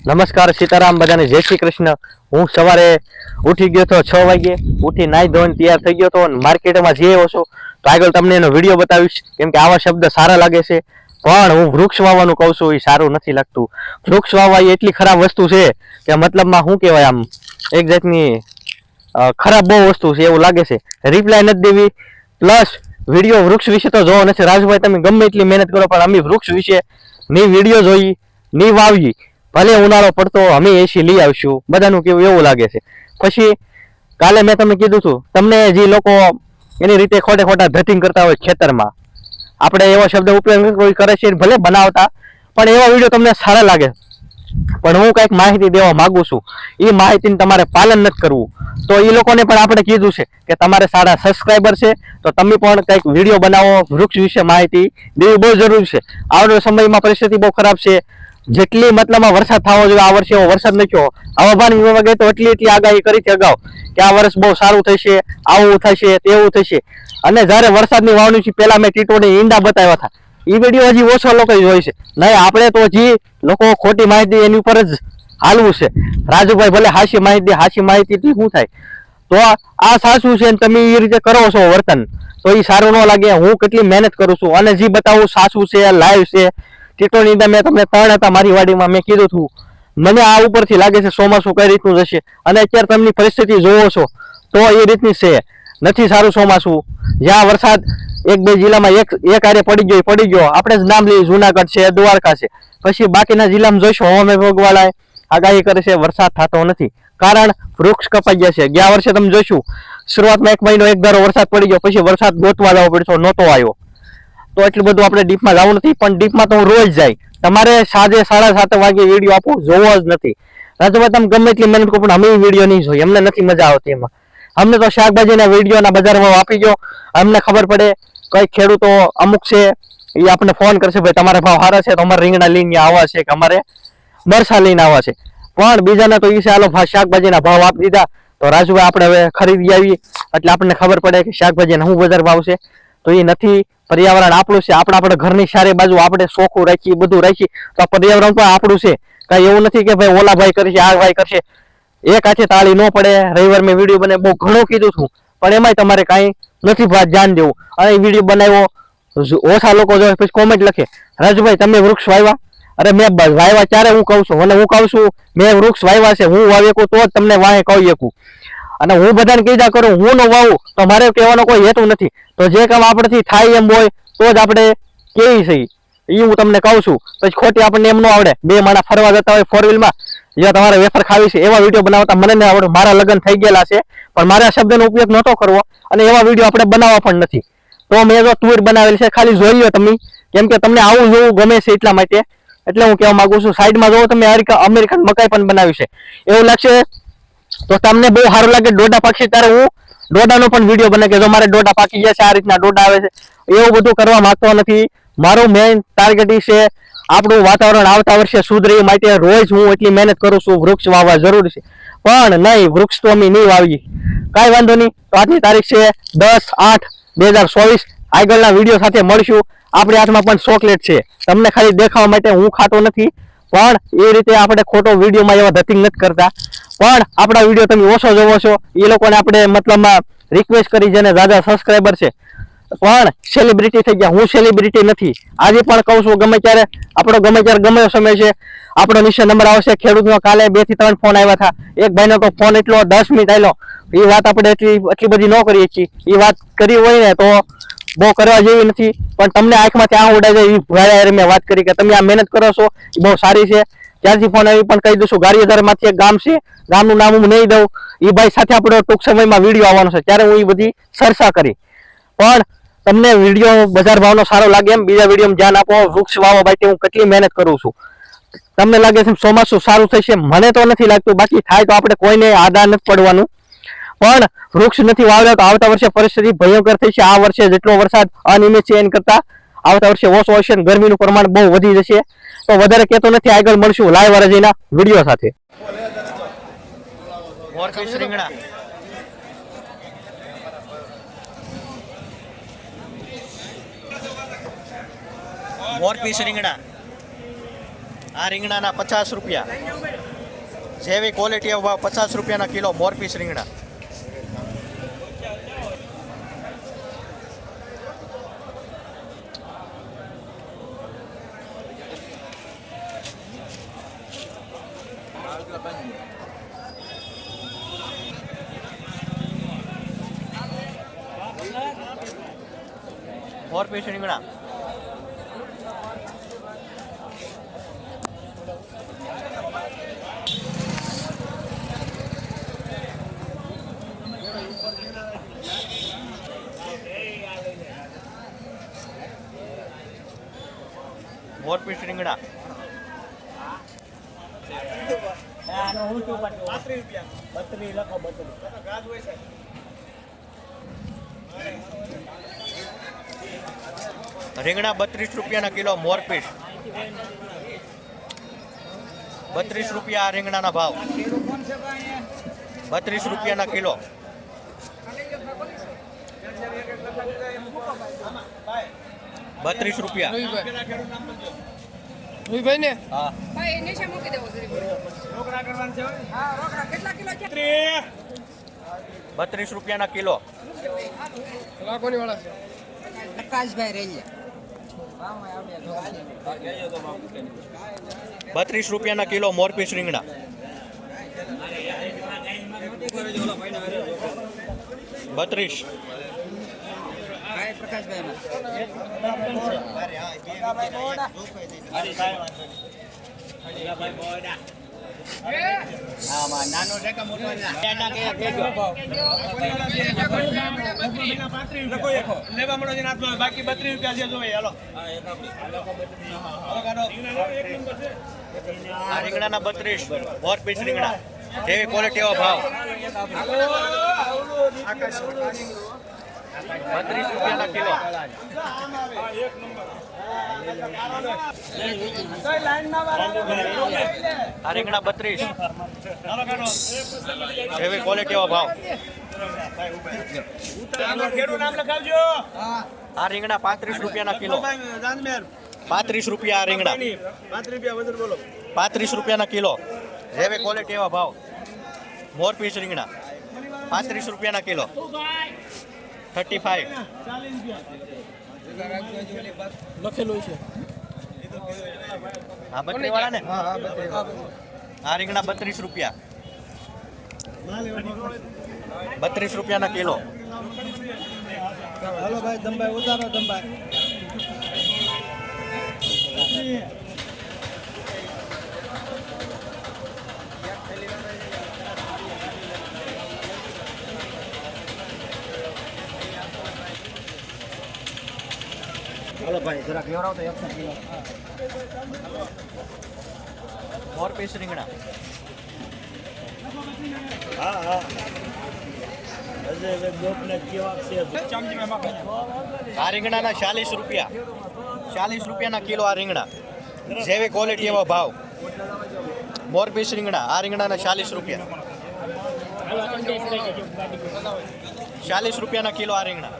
નમસ્કાર, સીતારામ બધાને. જય શ્રી કૃષ્ણ. હું સવારે ઉઠી ગયો તો છ વાગે ઉઠી નાઈ ધોઈને તૈયાર થઈ ગયો તો અને માર્કેટમાં જઈ આવ્યો છું. તો આગળ તમને એનો વીડિયો બતાવીશ. કેમ કે આવા શબ્દ સારા લાગે છે. પણ હું વૃક્ષ વાવવાનું કહું છું, એ સારું નથી લાગતું. વૃક્ષ વાવવા એ એટલી ખરાબ વસ્તુ છે કે મતલબમાં શું કહેવાય આમ? એક જાતની ખરાબ બહુ વસ્તુ છે એવું લાગે છે. રિપ્લાય નથી દેવી. પ્લસ વીડિયો વૃક્ષ વિશે તો જોવો નથી. રાજભાઈ, તમે ગમે એટલી મહેનત કરો, પણ અમે વૃક્ષ વિશે ની વીડિયો જોઈ, ની વાવી. ભલે ઉનાળો પડતો અમે એસી લઈ આવશું. બધાનું કેવું એવું લાગે છે. પછી કાલે મેં તમને કીધું છું તમને જે લોકો એની રીતે ખોટે ખોટા ધતિંગ કરતા હોય ખેતરમાં, આપણે એવો શબ્દ ઉપયોગ કોઈ કરે છે, ભલે બનાવતા, પણ એવા વીડિયો તમને સારા લાગે. પણ હું કંઈક માહિતી દેવા માંગુ છું. એ માહિતીનું તમારે પાલન નથી કરવું. તો એ લોકોને પણ આપણે કીધું છે કે તમારે સારા સબસ્ક્રાઈબર છે, તો તમે પણ કંઈક વીડિયો બનાવો, વૃક્ષ વિશે માહિતી દેવી બહુ જરૂરી છે. આવનારા સમયમાં પરિસ્થિતિ બહુ ખરાબ છે. જેટલી મતલબમાં વરસાદ થવો જોઈએ, આ વર્ષે એવો વરસાદ નથી થયો. હવામાન વિભાગે તો એટલી એટલી આગાહી કરી છે અગાઉ કે આ વર્ષ બહુ સારું થશે, આવું થશે, તેવું થશે. અને જ્યારે વરસાદની વાવણી છે, પહેલાં મેં ટીટોની ઈંડા બતાવ્યા હતા. એ વીડિયો હજી ઓછા લોકો જોઈ છે. નહીં, આપણે તો હજી લોકો ખોટી માહિતી એની ઉપર જ હાલવું છે. રાજુભાઈ ભલે હાસી માહિતી હાસી માહિતી શું થાય? તો આ સાચું છે તમે એ રીતે કરો છો વર્તન. તો એ સારું ન લાગે, હું કેટલી મહેનત કરું છું અને જે બતાવું સાચું છે, લાઈવ છે ટીટોની અંદર મેં તમને ત્રણ હતા મારી વાડીમાં, મેં કીધું હતું મને આ ઉપરથી લાગે છે ચોમાસું કઈ રીતનું જશે? અને અત્યારે તમને પરિસ્થિતિ જોવો છો, તો એ રીતની છે. નથી સારું ચોમાસું. જ્યાં વરસાદ એક બે જિલ્લામાં એક એક આરે પડી ગયો પડી ગયો. આપણે જ નામ લઈએ, જુનાગઢ છે, દ્વારકા છે. પછી બાકીના જિલ્લામાં જોઈશું હવામાન ભોગવાળાએ આગાહી કરે છે, વરસાદ થતો નથી. કારણ વૃક્ષ કપાઈ ગયા છે. ગયા વર્ષે તમે જોઈશું શરૂઆતમાં એક મહિનો એક ધારો વરસાદ પડી ગયો, પછી વરસાદ ગોતવા જવો પડ્યો, નહોતો આવ્યો. તો એટલું બધું આપણે ડીપમાં જવું નથી, પણ ડીપમાં તો હું રોજ જાય. તમારે સાંજે સાડા સાત વાગે વીડિયો આપો, જોવો જ નથી. રાજુભાઈ તમે ગમે એટલી મહેનત કરો, પણ અમે વીડિયો નહીં જોઈએ. અમને નથી મજા આવતી એમાં. અમને તો શાકભાજીના વિડીયોના બજારમાં આપી ગયો અમને ખબર પડે કઈ ખેડૂતો અમુક છે, એ આપણને ફોન કરશે, ભાઈ, તમારા ભાવ સારા છે તો અમારે રીંગણા લઈને આવવા છે કે અમારે મરસા લઈને આવવા છે. પણ બીજાને તો એ છે ભા- શાકભાજીના ભાવ આપી દીધા. તો રાજુભાઈ આપણે હવે ખરીદી આવી. એટલે આપણને ખબર પડે કે શાકભાજીના શું બજાર ભાવ છે. તો એ નથી પર્યાવરણ આપણું છે, આપણે આપણે ઘરની સારી બાજુ આપણે ચોખ્ખું રાખીએ, બધું રાખીએ, તો આ પર્યાવરણ પણ આપણું છે. કઈ એવું નથી કે ભાઈ ઓલા ભાઈ કરશે આ ભાઈ કરશે. એક હાથે તાળી ન પડે. રવિવાર મેં વીડિયો બને બહુ ઘણું કીધું છું. પણ એમાંય તમારે કાંઈ નથી ધ્યાન દેવું. અને વીડિયો બનાવ્યો ઓછા લોકો જોવે, પછી કોમેન્ટ લખે, રાજુભાઈ, તમે વૃક્ષ વાવ્યા? અરે મેં વાવ્યા ત્યારે હું કહું છું? અને હું કહું છું, મેં વૃક્ષ વાવ્યા છે, હું વાવી તો જ તમને વાંહે કહી શકું. અને હું બધાને કીધા કરું, હું ન વાવું તો મારે કહેવાનો કોઈ હેતુ નથી. તો જે કામ આપણેથી થાય એમ હોય, તો જ આપણે કેવી છે એ હું તમને કહું છું. પછી ખોટી આપણને એમ ન આવડે. બે માણા ફરવા જતા હોય ફોર વ્હીલમાં જ્યાં તમારે વેફર ખાવી છે, એવા વીડિયો બનાવતા મને ન આવડે. મારા લગ્ન થઈ ગયેલા છે, પણ મારા શબ્દનો ઉપયોગ નહોતો કરવો અને એવા વીડિયો આપણે બનાવવા પણ નથી. તો મેં જો ટૂર બનાવેલી છે, ખાલી જોઈ લો તમે. કેમ કે તમને આવું જોવું ગમે છે એટલા માટે. એટલે હું કહેવા માંગુ છું સાઈડમાં જોવો તમે અમેરિકા અમેરિકન મકાઈ પણ બનાવી છે. એવું લાગશે તો તમને બહુ સારું લાગે ડોડા પાકશે ત્યારે હું ડોડાનો પણ વીડિયો બને કે જો મારે ડોડા પાકી ગયા છે, આ રીતના ડોડા આવે છે. એવું બધું કરવા માંગતો નથી. મારું મેઇન ટાર્ગેટ છે આપણું વાતાવરણ આવતા વર્ષે સુધરે માટે રોજ હું એટલી મહેનત કરું છું, વૃક્ષ વાવવા જરૂરી છે. પણ નહીં, વૃક્ષ તો અમે નહીં વાવીએ. કાંઈ વાંધો નહીં. તો આજની તારીખ છે દસ આઠ બે હજાર ચોવીસ. આગળના વીડિયો સાથે મળશું. આપણી હાથમાં પણ ચોકલેટ છે. તમને ખાલી દેખાવા માટે હું ખાતો નથી. પણ એ રીતે આપણે ખોટો વિડીયોમાં એવા ધતિંગ નથી કરતા. પણ આપણા વીડિયો તમે ઓછો જોવો છો. એ લોકોને આપણે મતલબમાં રિક્વેસ્ટ કરી જેને દાદા સબસ્ક્રાઈબર છે. પણ સેલિબ્રિટી થઈ ગયા. હું સેલિબ્રિટી નથી. આજે પણ કહું છું, ગમે ત્યારે, આપણો ગમે ત્યારે ગમે સમય છે. આપણો નિશ્ચય નંબર આવશે, ખેડૂતનો કાલે બેથી ત્રણ ફોન આવ્યા હતા એક ભાઈનો તો ફોન એટલો દસ મિનિટ આવેલો એ વાત આપણે એટલી એટલી બધી ન કરીએ છીએ. એ વાત કરી હોય ને તો બહુ કરવા જેવી નથી. પણ તમને આંખમાંથી ત્યાં ઉડાઈ જાય એવી ભાઈ મેં વાત કરી કે તમે આ મહેનત કરો છો, એ બહુ સારી છે. ત્યારથી ફોન આવી પણ કહી દઈશું ગારિયાધારમાંથી એક ગામ છે, ગામનું નામ હું નહીં દઉં. એ ભાઈ સાથે આપણો ટૂંક સમયમાં વીડિયો આવવાનો છે, ત્યારે હું એ બધી ચર્ચા કરી. પણ તમને વીડિયો બજાર ભાવનો સારો લાગે એમ, બીજા વિડીયોમાં ધ્યાન આપો, વૃક્ષ વાવવા ભાઈ હું કેટલી મહેનત કરું છું. તમને લાગે છે ચોમાસું સારું થશે, મને તો નથી લાગતું, બાકી થાય તો આપણે કોઈને આધાર નથી પડવાનું. પણ વૃક્ષ નથી વાવેલા તો આવતા વર્ષે પરિસ્થિતિ ભયંકર થઈ છે. આ વર્ષે જેટલો વરસાદ અનિયમિત છે એના કરતા આવતા વર્ષે ઓછો હશે અને ગરમીનું પ્રમાણ બહુ વધી જશે. તો વધારે કહેતો નથી, આગળ મળશું લાઈવ અરજીના વીડિયો સાથે. વોરફિશ રીંગણા? આ રીંગણાના પચાસ રૂપિયા. જેવી ક્વોલિટી પચાસ રૂપિયાના કિલો મોરપીસ રીંગણા મોરપીસ રીંગણા મોરપીસ રીંગણા. રીંગણા બત્રીસ રૂપિયાના કિલો મોરપીસ બત્રીસ રૂપિયા આ રીંગણાના ભાવ. બત્રીસ રૂપિયાના કિલો. બત્રીસ રૂપિયા. ભાઈ ને હા ભાઈ એને છે મૂકી દેવો જરીક. હા રોકડા. કેટલા કિલો છે? બત્રીસ. રૂપિયાના કિલો. લાખોની વાળા છે? પ્રકાશભાઈ રેલિયા બત્રીસ રૂપિયાના કિલો મોરપીસ રીંગણા. બત્રીસ. મળો છે હાથમાં બાકી બત્રીસ રૂપિયા છે જોઈ હાલો આ રીંગણાના બત્રીસ મોરપીસ રીંગણા જેવી ક્વોલિટી ભાવ ભાવ બત્રીસ રૂપિયાના કિલો. આ રીંગણા બત્રીસ. એવી ક્વોલિટી એવો ભાવ. આ રીંગણા પાંત્રીસ રૂપિયાના કિલો. પાંત્રીસ રૂપિયા આ રીંગણા. પાંત્રીસ રૂપિયાના કિલો. જેવી ક્વોલિટી એવા ભાવ. મોરપીસ રીંગણા. પાંત્રીસ રૂપિયાના કિલો. થર્ટી ફાઈવ લખેલું છે. હા બત્રી વાળા ને આ રીંગણા બત્રીસ રૂપિયા. બત્રીસ રૂપિયાના કિલો. હાલો ભાઈ દંભાઈ ઉતારો દંભાઈ હાલો ભાઈ જરાક લેવડાવો તો એકસો કિલો. મોરપીસ રીંગણા. હા હા. આ રીંગણાના ચાલીસ રૂપિયા. ચાલીસ રૂપિયાના કિલો આ રીંગણા. જેવી ક્વોલિટી એવા ભાવ. મોરપીસ રીંગણા. આ રીંગણાના ચાલીસ રૂપિયા. ચાલીસ રૂપિયાના કિલો આ રીંગણા.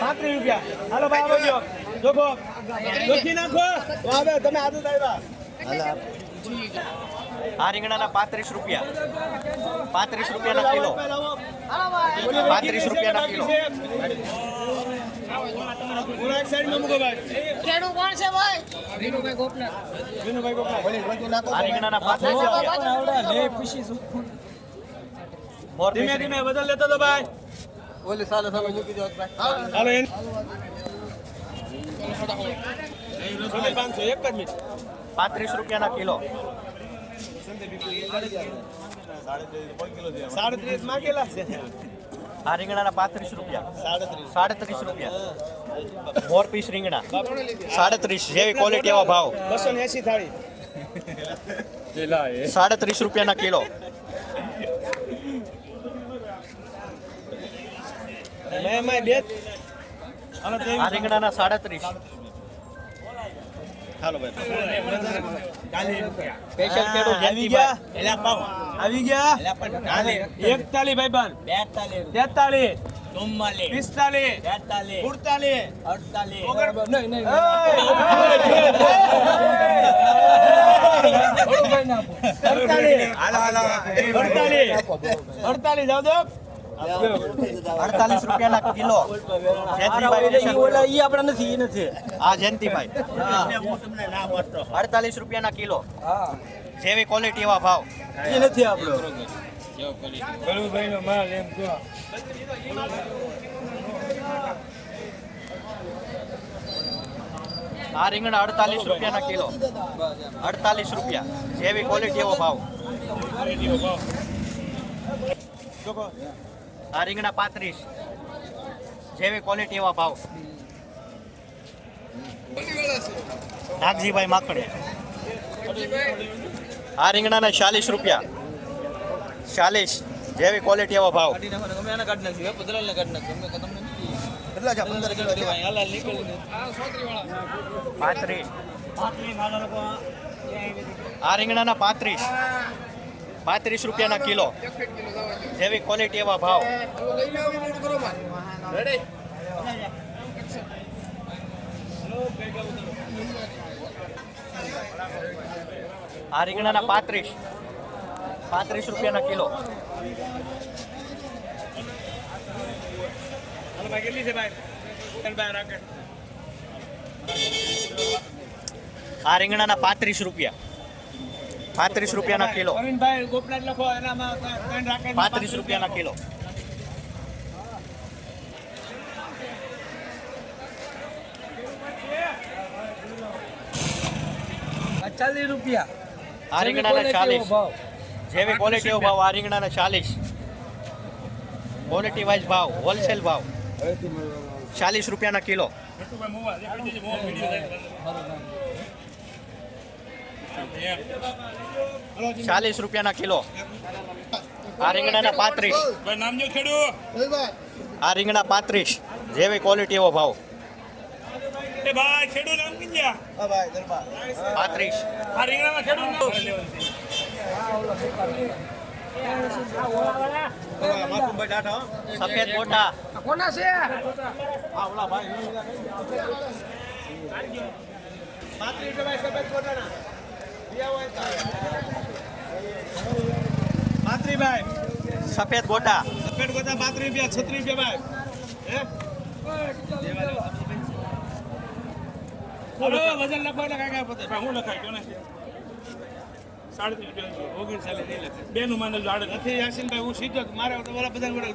પાંત્રીસ રૂપિયા હાલો ભાઈ આવજો જોખો જોખી નાખો હવે તમે આદત આવ્યા આ રીંગણાના પાંત્રીસ રૂપિયા પાંત્રીસ રૂપિયાના કિલો. પાંત્રીસ રૂપિયાના કિલો. ખેડૂત કોણ છે ભાઈ? વિનુભાઈ ગોપનાથ. વિનુભાઈ આ રીંગણાના ધીમે ધીમે બદલ લેતો તો ભાઈ. ઓલી સાલે સામે મૂકી દો ભાઈ. હાલો. એન. પાંચસો એક જ મિનિટ. પાંત્રીસ રૂપિયાના કિલો. સાડત્રીસ માંગેલા છે. આ રીંગણાના પાંત્રીસ રૂપિયા. સાડત્રીસ. રૂપિયા. મોર પીસ રીંગણા. સાડત્રીસ જેવી ક્વોલિટી એવા ભાવ. બસો ને એસી થાળી સાડત્રીસ રૂપિયાના કિલો. મેં એમાં બે આ રીંગણાના સાડત્રીસ. હાલો ભાઈ. સ્પેશિયલ ખેડૂત આવી ગયા. એલા પાવ. આવી ગયા. એકતાલીસ ભાઈ બન તેતાલીસ. પિસ્તાલીસ. સુડતાલીસ નહીં નહીં અડતાલીસ. અડતાલીસ. જાવ દો અડતાલીસ રૂપિયાના કિલો. જયંતિભાઈ આપણે નથી નથી. હા જયંતિભાઈ. અડતાલીસ રૂપિયાના કિલો. જેવી ક્વોલિટી એવા ભાવ. એ નથી આપણો. આ રીંગણા અડતાલીસ રૂપિયાના કિલો. અડતાલીસ રૂપિયા. જેવી ક્વોલિટી એવો ભાવ. આ રીંગણા પાંત્રીસ. જેવી ક્વોલિટી એવા ભાવ. નાગજીભાઈ માખડે આ રીંગણાના ચાલીસ રૂપિયા. ચાલીસ. જેવી ક્વોલિટી એવો ભાવ. પાંત્રીસ. આ રીંગણાના પાંત્રીસ. પાંત્રીસ રૂપિયાના કિલો. જેવી ક્વોલિટી એવા ભાવ. આ રીંગણાના પાંત્રીસ. પાંત્રીસ રૂપિયાના કિલો. આ રીંગણાના પાંત્રીસ રૂપિયા. પાંત્રીસ રૂપિયાના કિલો. પાંત્રીસ રૂપિયાના કિલો. ચાલીસ રૂપિયા. આ રીંગણાના ચાલીસ. જેવી ક્વોલિટી ભાવ આ રીંગણાના ચાલીસ. ક્વોલિટી વાઇઝ ભાવ હોલસેલ ભાવ. ચાલીસ રૂપિયાના કિલો. ચાલીસ રૂપિયાના કિલો. આ રીંગણાના પાંત્રીસ. નામ આ રીંગણા પાંત્રીસ. જેવી ક્વોલિટી એવો ભાવ. એ ભાઈ ખેડૂ નામ કીધા પાંત્રીસ. આ રીંગણામાં ખેડૂ સફેદ મોટા. કોના છે? પાંત્રીસ રૂપિયા સફેદ કોટાના પાંત્રીસ ભાઈ. સફેદ ગોટા સફેદ ગોટા પાંત્રીસ રૂપિયા છત્રીસ રૂપિયા ભાઈ. હે વજન લખો એટલે કાંઈ કાંઈ પોતે. હું લખાય કોને? સાડત્રીસ રૂપિયા ઓગણચાલીસ નહીં લખાય. બેનું માને લાડ નથી યાસીનભાઈ હું સીધો જ મારે તો ઓલા બધા જોડે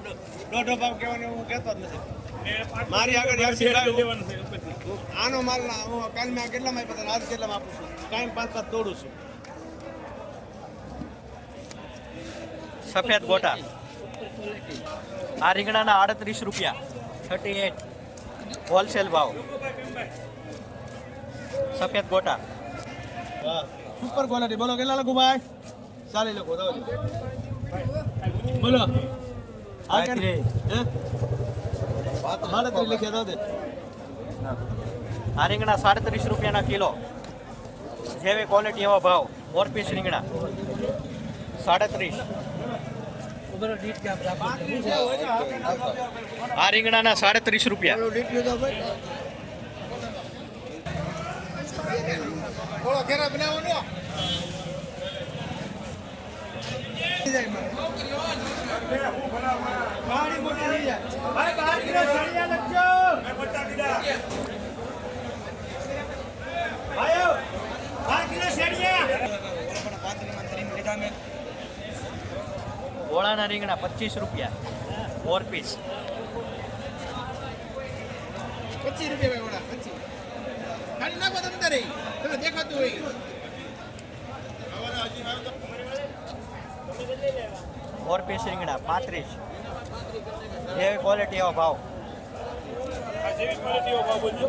દોઢો ભાવ કહેવાનો હું કહેતો જ નથી. મારી આગળ યાસીનભાઈ આનો માલ હું કાલ મેં કેટલામાં આપ્યો આજ કેટલામાં આપું છું? કાંઈ પાંચ પાંચ તોડું છું. સફેદ ગોટા. આ રીંગણાના આડત્રીસ રૂપિયા. Thirty eight. હોલસેલ ભાવ. સફેદ ગોટા. સુપર ક્વોલિટી બોલો કેટલા લખું ભાઈ? ચાલી લખો બોલો. સાડત્રીસ લખ્યા દો. આ રીંગણા સાડત્રીસ રૂપિયાના કિલો. જેવી ક્વોલિટી એવા ભાવ. ફોર પીસ રીંગણા. સાડત્રીસ. આ રીંગણાના સાડત્રીસ રૂપિયા. બોલો ઘેરા બનાવવાનો પાણી મોટી લઈ જાય ભાઈ બાર કિલો સળિયા લખજો. ભાઈઓ બાર કિલો સળિયા ગોળાના રીંગણા પચીસ રૂપિયા ફોર પીસ પચીસ રૂપિયા ભાઈ ઓલા પચીસ. નાખો તમે તારે તમે દેખાતું હોય. ફોર પીસ રીંગણા પાંત્રીસ. જેવી ક્વોલિટી એવો ભાવ. જેવી ક્વોલિટીઓ ભાવ બોલજો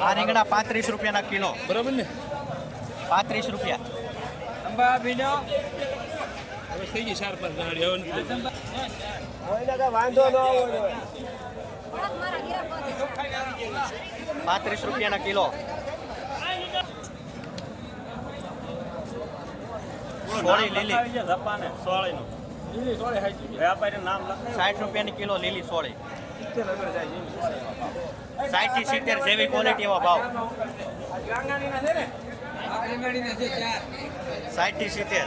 આ રીંગણા પાંત્રીસ રૂપિયાના કિલો. બરોબર ને? પાંત્રીસ રૂપિયા. અંબા ભીનો થઈ ગઈ ચાર પાંચ ગાડી. હવે નથી. વાંધો ન હોય પાંત્રીસ રૂપિયાના કિલો. સોળી લીલી. સાઠ રૂપિયાની કિલો લીલી સોળી. સાઠથી સિત્તેર જેવી ક્વોલિટી એવા ભાવ સાઠથી સિત્તેર.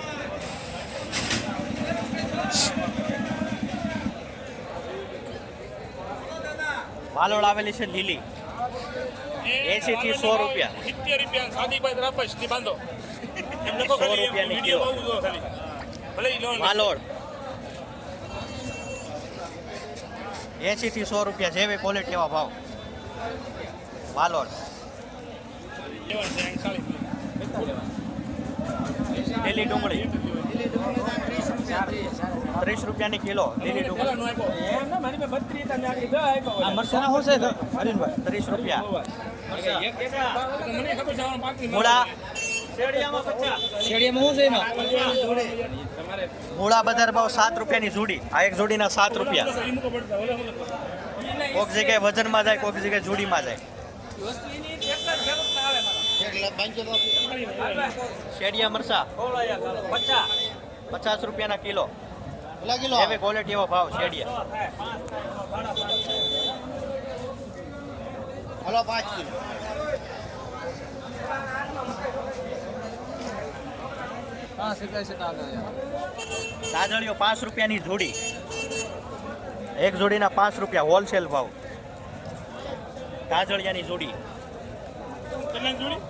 વાલોળ આવેલી છે લીલી. એસી થી સો રૂપિયા. સિત્તેર રૂપિયા સાદીભાઈ રાપસથી બાંધો. સો રૂપિયાની કિલો. વાલોળ. એસી થી સો રૂપિયા જેવી ક્વોલિટી એવા ભાવ. વાલોળ. લીલી ડુંગળી. ત્રીસ રૂપિયાની કિલો લીલી ડુંગળી. એમ ના મારી પાસે બત્રીસ તમે આગળ દસ આપ્યા. હોય. ત્રીસ રૂપિયા. મૂળા. મૂળા બજાર ભાવ સાત રૂપિયાની જોડી. આ એક જોડીના સાત રૂપિયા. કોઈક જગ્યાએ વજનમાં જાય કોઈક જગ્યાએ જોડીમાં જાય. શેડિયા મરસા પચાસ. પચાસ રૂપિયાના કિલો. એવી ક્વોલિટી એવો ભાવ શેડિયા તાજળીઓ પાંચ રૂપિયાની જોડી. એક જોડીના પાંચ રૂપિયા હોલસેલ ભાવ. તાજળિયાની જોડી. કેટલાની જોડી?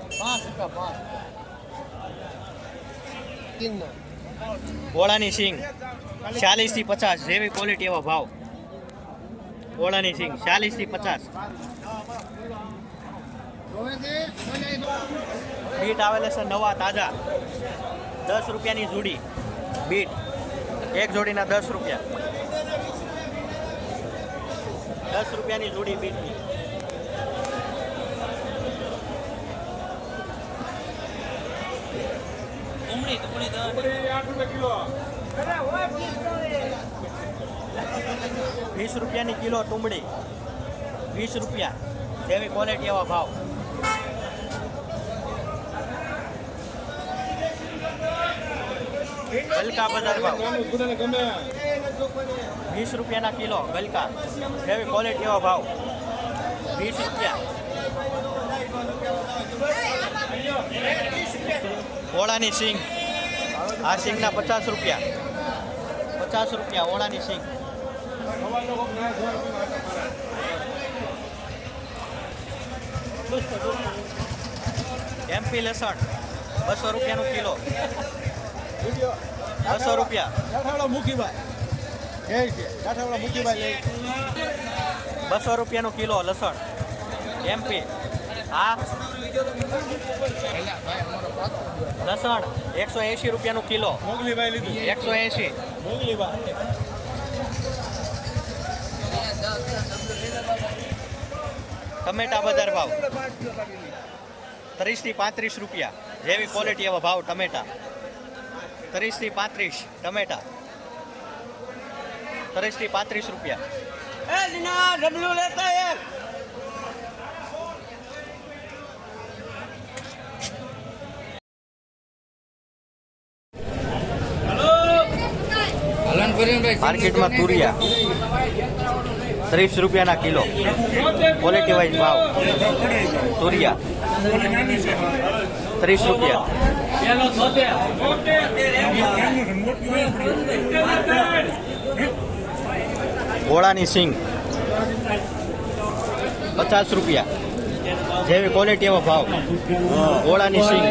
ઓળાની સિંગ ચાલીસથી પચાસ, જેવી ક્વોલિટી એવો ભાવ. ઓળાની સિંગ ચાલીસથી પચાસ. બીટ આવેલા છે નવા, તાજા. દસ રૂપિયાની જોડી. બીટ. એક જોડીના દસ રૂપિયા. દસ રૂપિયાની જોડી બીટની. વીસ રૂપિયાની કિલો ટુંબડી વીસ રૂપિયા. જેવી ક્વોલિટી એવા ભાવ. ગલકા બજાર ભાવ. વીસ રૂપિયાના કિલો ગલકા જેવી ક્વોલિટી એવા ભાવ. વીસ રૂપિયા. ઓળાની સિંગ. આ સિંગના પચાસ રૂપિયા. પચાસ રૂપિયા ઓળાની સિંગ. એમપી લસણ બસો રૂપિયાનું કિલો. બસો રૂપિયા. બસો રૂપિયાનું કિલો લસણ એમપી હા? લસણ એકસો એંશી રૂપિયાનું કિલો. એકસો એંશી. ટમેટા બજાર ભાવ. ત્રીસથી પાંત્રીસ રૂપિયા. જેવી ક્વોલિટી એવા ભાવ ટમેટા. ત્રીસથી પાંત્રીસ ટમેટા. ત્રીસથી પાંત્રીસ રૂપિયા એ લીના ડબલું લેતા એક માર્કેટમાં તુરિયા. ત્રીસ રૂપિયાના કિલો. ક્વોલિટી વાઇઝ ભાવ. તુરિયા. ત્રીસ રૂપિયા. ઘોડાની સિંગ. પચાસ રૂપિયા. જેવી ક્વોલિટી એવો ભાવ. ઘોડાની સિંગ.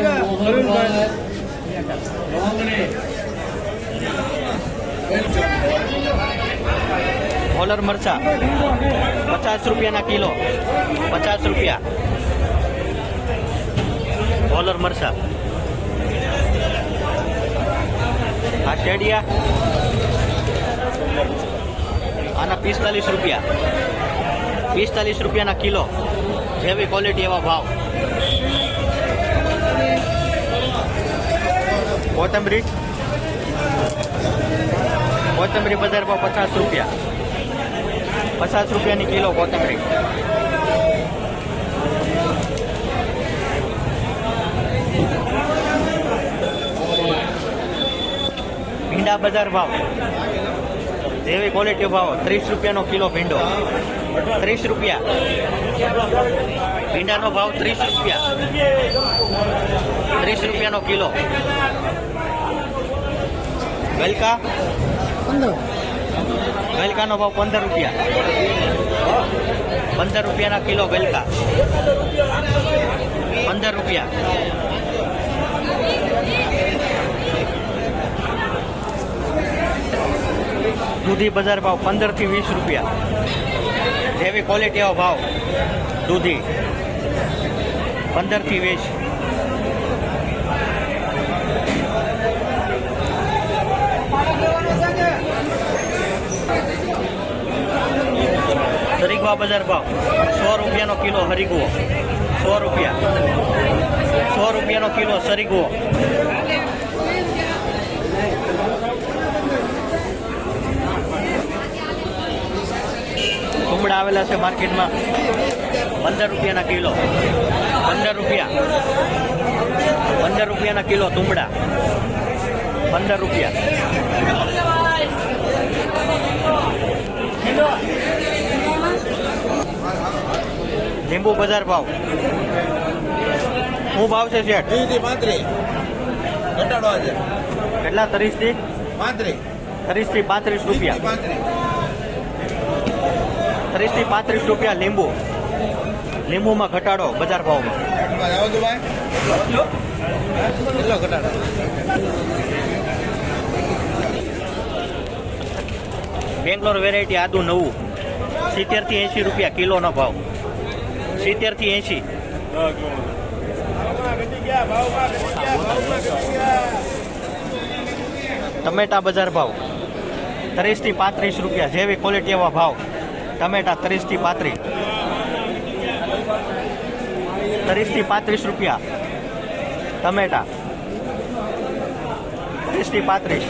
હોલર મરચા પચાસ રૂપિયાના કિલો પચાસ રૂપિયા હોલર મરચા આ શેડિયા આના પિસ્તાલીસ રૂપિયા પિસ્તાલીસ રૂપિયાના કિલો જેવી ક્વોલિટી એવા ભાવ કોથંબરી કોથંબરી બજાર ભાવ પચાસ રૂપિયા. પચાસ રૂપિયાની કિલો કોથમરી. ભીંડા બજાર ભાવ. જેવી ક્વોલિટી ભાવ, ત્રીસ રૂપિયાનો કિલો ભીંડો. ત્રીસ રૂપિયા. ભીંડાનો ભાવ ત્રીસ રૂપિયા. ત્રીસ રૂપિયાનો કિલો. ગલકા ગલકાનો ભાવ પંદર રૂપિયા. પંદર રૂપિયાના કિલો ગલકા પંદર રૂપિયા. દૂધી બજાર ભાવ પંદરથી વીસ રૂપિયા. જેવી ક્વોલિટી ભાવ. દૂધી. પંદરથી વીસ. હરિગવા બજાર ભાવ. સો રૂપિયાનો કિલો હરિગવો સો રૂપિયા. સો રૂપિયાનો કિલો સરીગવો કુમડા આવેલા છે માર્કેટમાં. પંદર રૂપિયાના કિલો. પંદર રૂપિયા. પંદર રૂપિયાના કિલો તુંબડા પંદર રૂપિયા. લીંબુ બજાર ભાવ. શું ભાવ છે શેઠ? પાંત્રીસ. ઘટાડો આજે. કેટલા? ત્રીસથી પાંત્રીસ. ત્રીસથી પાંત્રીસ રૂપિયા. ત્રીસથી પાંત્રીસ રૂપિયા લીંબુ. લીંબુમાં ઘટાડો બજાર ભાવમાં. કેટલો ઘટાડો? બેંગ્લોર વેરાયટી આદુ નવું. સિત્તેરથી એંશી રૂપિયા કિલોનો ભાવ. સિત્તેરથી એસી ટમેટા બજાર ભાવ ત્રીસથી પાંત્રીસ રૂપિયા, જેવી ક્વોલિટી એવા ભાવ. ટમેટા ત્રીસથી પાંત્રીસ. ત્રીસથી પાંત્રીસ રૂપિયા. ટમેટા. ત્રીસથી પાંત્રીસ.